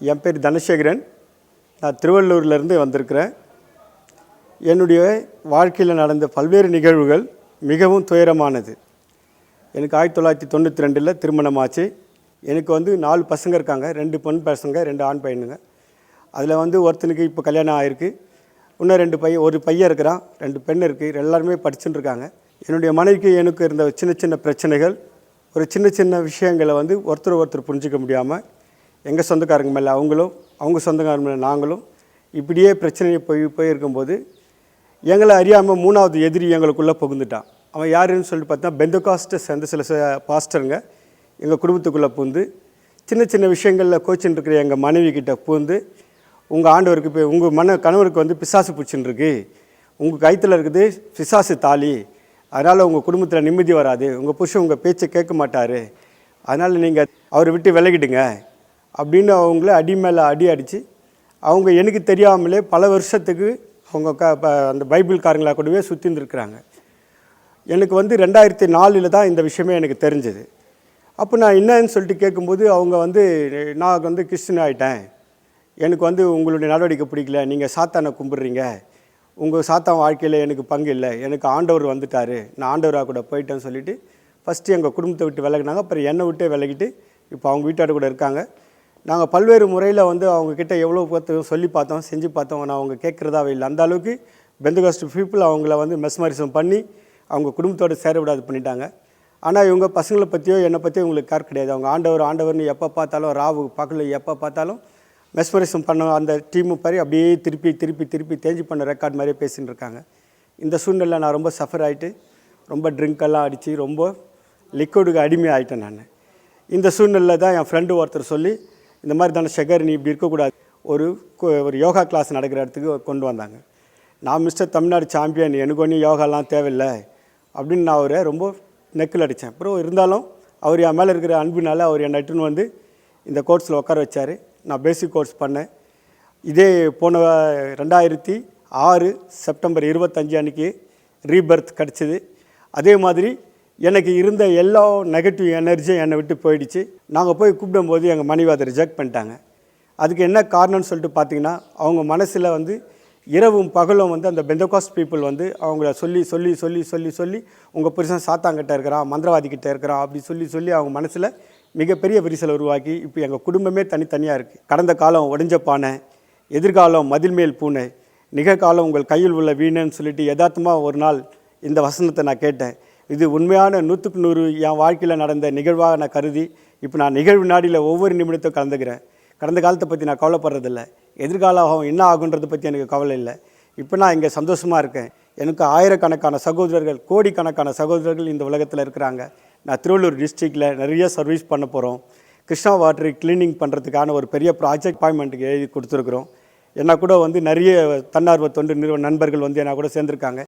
என் பேர் தனசேகரன். நான் திருவள்ளூர்லேருந்து வந்திருக்கிறேன். என்னுடைய வாழ்க்கையில் நடந்த பல்வேறு நிகழ்வுகள் மிகவும் துயரமானது. எனக்கு ஆயிரத்தி தொள்ளாயிரத்தி தொண்ணூற்றி ரெண்டில் திருமணமாச்சு. எனக்கு வந்து நாலு பசங்க இருக்காங்க. ரெண்டு பெண் பசங்க ரெண்டு ஆண் பையனுங்க. அதில் வந்து ஒருத்தனுக்கு இப்போ கல்யாணம் ஆகிருக்கு இன்னும் ரெண்டு பையன் ஒரு பையன் இருக்கிறான். ரெண்டு பெண் இருக்குது எல்லாருமே படிச்சுட்டு இருக்காங்க. என்னுடைய மனைவிக்கு எனக்கு இருந்த சின்ன சின்ன பிரச்சனைகள் ஒரு சின்ன சின்ன விஷயங்களை வந்து ஒருத்தர் ஒருத்தர் புரிஞ்சிக்க முடியாமல் எங்கள் சொந்தக்காரங்க மேலே அவங்களும் அவங்க சொந்தக்காரங்க மேலே நாங்களும் இப்படியே பிரச்சனையை போய் போயிருக்கும்போது எங்களை அறியாமல் மூணாவது எதிரி எங்களுக்குள்ளே புகுந்துட்டான். அவன் யாருன்னு சொல்லிட்டு பார்த்தா பெந்தகாஸ்ட்டை சேர்ந்த சில பாஸ்டருங்க. எங்கள் குடும்பத்துக்குள்ளே பூந்து சின்ன சின்ன விஷயங்களில் கோச்சின்னு இருக்கிற எங்கள் மனைவி கிட்டே பூந்து உங்கள் ஆண்டவருக்கு இப்போ உங்கள் மன கணவருக்கு வந்து பிசாசு பிடிச்சின்னு இருக்கு. உங்கள் கைத்தில் இருக்குது பிசாசு தாலி. அதனால் உங்கள் குடும்பத்தில் நிம்மதி வராது. உங்கள் புருஷன் உங்கள் பேச்சை கேட்க மாட்டார். அதனால் நீங்கள் அவரை விட்டு விலகிடுங்க. அப்படின்னு அவங்கள அடி மேலே அடி அடித்து அவங்க எனக்கு தெரியாமலே பல வருஷத்துக்கு அவங்க க ப- அந்த பைபிள்காரங்களா கூடவே சுற்றின்னு எனக்கு வந்து ரெண்டாயிரத்தி நாலில் தான் இந்த விஷயமே எனக்கு தெரிஞ்சது. அப்போ நான் என்னன்னு சொல்லிட்டு கேட்கும்போது அவங்க வந்து நான் வந்து கிறிஸ்டின் ஆகிட்டேன் எனக்கு வந்து உங்களுடைய நடவடிக்கை பிடிக்கல நீங்கள் சாத்தானை கும்பிட்றீங்க. உங்கள் சாத்தான் வாழ்க்கையில் எனக்கு பங்கு இல்லை எனக்கு ஆண்டவர் வந்துட்டார் நான் ஆண்டவராக கூட போயிட்டேன்னு சொல்லிவிட்டு ஃபஸ்ட்டு எங்கள் குடும்பத்தை விட்டு விலகினாங்க. அப்புறம் என்னை விட்டே விலகிட்டு இப்போ அவங்க வீட்டார் கூட இருக்காங்க. நாங்கள் பல்வேறு முறையில் வந்து அவங்கக்கிட்ட எவ்வளோ பார்த்து சொல்லி பார்த்தோம் செஞ்சு பார்த்தோம். ஆனால் அவங்க கேட்குறதாவே இல்லை. அந்த அளவுக்கு பெந்தகாஸ்ட் பீப்புள் அவங்கள வந்து மெஸ்மரிசம் பண்ணி அவங்க குடும்பத்தோடு சேர விடாது பண்ணிட்டாங்க. ஆனால் இவங்க பசங்களை பற்றியோ என்னை பற்றியோ இவங்களுக்கு கேர் கிடையாது. அவங்க ஆண்டவர் ஆண்டவர்னு எப்போ பார்த்தாலும் ராவு பகலில் எப்போ பார்த்தாலும் மெஸ்மரிசம் பண்ண அந்த டீமு பாரி அப்படியே திருப்பி திருப்பி திருப்பி தேஞ்சு பண்ண ரெக்கார்ட் மாதிரியே பேசின்னு இருக்காங்க. இந்த சூழ்நிலை நான் ரொம்ப சஃபர் ஆகிட்டு ரொம்ப ட்ரிங்க்கெல்லாம் அடித்து ரொம்ப லிக்விடுக்கு அடிமை ஆகிட்டேன் நான். இந்த சூழ்நிலையில் தான் என் ஃப்ரெண்டு ஒருத்தர் சொல்லி இந்த மாதிரி தானே ஷெகர் நீ இப்படி இருக்கக்கூடாது. ஒரு ஒரு யோகா கிளாஸ் நடக்கிற இடத்துக்கு கொண்டு வந்தாங்க. நான் மிஸ்டர் தமிழ்நாடு சாம்பியன் எனக்கு ஒன்றும் யோகாலாம் தேவையில்லை அப்படின்னு நான் அவரை ரொம்ப நெக்கில் அடித்தேன். அப்புறம் இருந்தாலும் அவர் என் மேலே இருக்கிற அன்பினால் அவர் என்னை இட்டுன்னு வந்து இந்த கோர்ஸில் உட்கார வச்சார். நான் பேசிக் கோர்ஸ் பண்ணேன். இதே போன ரெண்டாயிரத்தி ஆறு செப்டம்பர் இருபத்தஞ்சு அன்னைக்கு ரீபர்த் கிடச்சிது. அதே மாதிரி எனக்கு இருந்த எல்லா நெகட்டிவ் எனர்ஜியும் என்னை விட்டு போயிடுச்சு. நாங்கள் போய் கூப்பிடும்போது எங்கள் மனைவி அதை ரிஜெக்ட் பண்ணிட்டாங்க. அதுக்கு என்ன காரணம்னு சொல்லிட்டு பார்த்தீங்கன்னா அவங்க மனசில் வந்து இரவும் பகலும் வந்து அந்த பெந்தகாஸ்ட் பீப்புள் வந்து அவங்கள சொல்லி சொல்லி சொல்லி சொல்லி சொல்லி உங்கள் புருஷன் சாத்தாங்கிட்ட இருக்கிறான் மந்திரவாதிக்கிட்ட இருக்கிறான் அப்படி சொல்லி சொல்லி அவங்க மனசில் மிகப்பெரிய விரிசலை உருவாக்கி இப்போ எங்கள் குடும்பமே தனித்தனியாக இருக்குது கடந்த காலம் உடஞ்ச பானை எதிர்காலம் மதில்மேல் பூனை நிகழ்காலம் உங்கள் கையில் உள்ள வீணன்னு சொல்லிட்டு யதார்த்தமாக ஒரு நாள் இந்த வசனத்தை நான் கேட்டேன். இது உண்மையான நூற்றுக்கு நூறு என் வாழ்க்கையில் நடந்த நிகழ்வாக நான் கருதி இப்போ நான் நிகழ்வு நாடியில் ஒவ்வொரு நிமிடத்தையும் கலந்துக்கிறேன். கடந்த காலத்தை பற்றி நான் கவலைப்படுறதில்ல. எதிர்காலம் என்ன ஆகுன்றதை பற்றி எனக்கு கவலை இல்லை. இப்போ நான் இங்கே சந்தோஷமாக இருக்கேன். எனக்கு ஆயிரக்கணக்கான சகோதரர்கள் கோடிக்கணக்கான சகோதரர்கள் இந்த உலகத்தில் இருக்கிறாங்க. நான் திருவள்ளூர் டிஸ்ட்ரிக்டில் நிறைய சர்வீஸ் பண்ண போகிறோம் கிருஷ்ணா வாட்டர் கிளீனிங் பண்ணுறதுக்கான ஒரு பெரிய ப்ராஜெக்ட் அப்பாயின்மெண்ட்டுக்கு எழுதி கொடுத்துருக்குறோம். என்ன கூட வந்து நிறைய தன்னார்வ தொண்டு நிறுவன நண்பர்கள் வந்து என்ன கூட சேர்ந்துருக்காங்க.